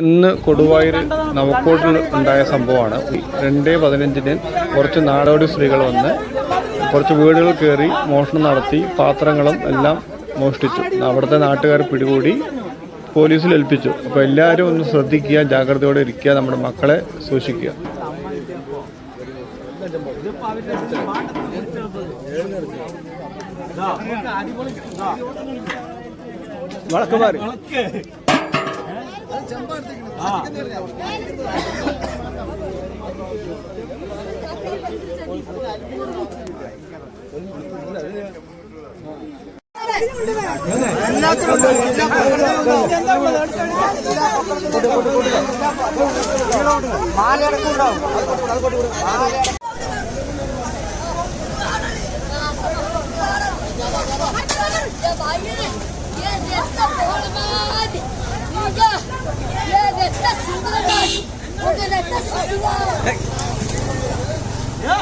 ഇന്ന് കൊടുവായൂർ നവക്കോട്ടിൽ ഉണ്ടായ സംഭവമാണ്. രണ്ട് പതിനഞ്ചിന് കുറച്ച് നാടോടി സ്ത്രീകൾ വന്ന് കുറച്ച് വീടുകൾ കയറി മോഷണം നടത്തി പാത്രങ്ങളും എല്ലാം മോഷ്ടിച്ചു. അവിടുത്തെ നാട്ടുകാർ പിടികൂടി പോലീസിൽ ഏൽപ്പിച്ചു. അപ്പോൾ എല്ലാവരും ഒന്ന് ശ്രദ്ധിക്കുക ജാഗ്രതയോടെ ഇരിക്കുക നമ്മുടെ മക്കളെ സൂക്ഷിക്കുക. മാലയടക്കുണ്ടാവും മാലയടക്കം Yes, yes, yes, yes, yes, yes, yes, yes, Kanka. Ya nefes sildin lan. Orada nefes sildin lan. Ya.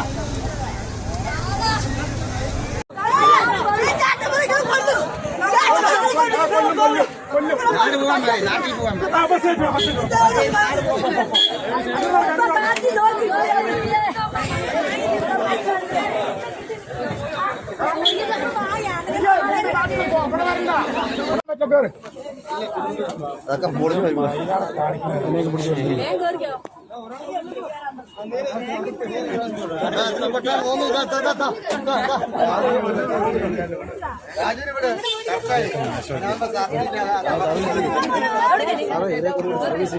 నాటి పోవాలి నాటి పోవాలి അതൊക്കെ പൊളിഞ്ഞു വരുമോ സർവീസ്